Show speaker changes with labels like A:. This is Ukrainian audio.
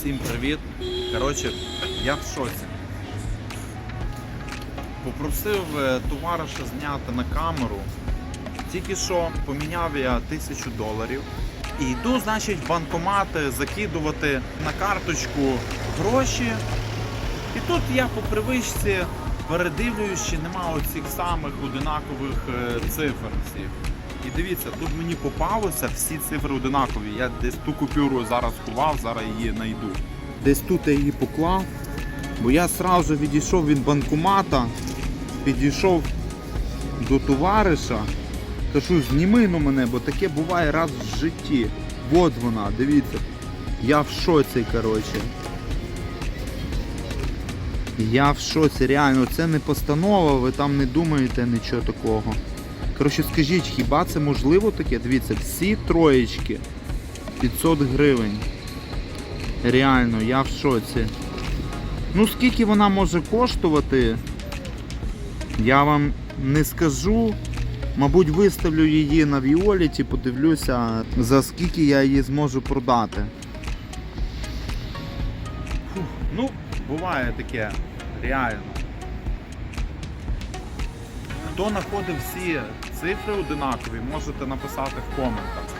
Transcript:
A: Всім привіт. Коротше, я в шоці. Попросив е, товариша зняти на камеру. Тільки що поміняв я тисячу доларів. І йду, значить, в банкомати закидувати на карточку гроші. І тут я по привичці передивлююсь, чи нема оцих самих одинакових е, цифр всіх. І дивіться, тут мені попалося всі цифри одинакові. Я десь ту купюру зараз ховав, зараз її знайду. Десь тут я її поклав, бо я одразу відійшов від банкомата, підійшов до товариша. Кажу, зніми ну мене, бо таке буває раз в житті. От вона, дивіться. Я в шоці, коротше. Я в шоці, реально, це не постанова, ви там не думаєте нічого такого. Коротше, скажіть, хіба це можливо таке? Дивіться, всі троєчки 500 гривень. Реально, я в шоці. Ну скільки вона може коштувати, я вам не скажу. Мабуть, виставлю її на Віоліті, подивлюся, за скільки я її зможу продати. Фух, ну, буває таке, реально. Хто знаходив всі цифри одинакові, можете написати в коментах.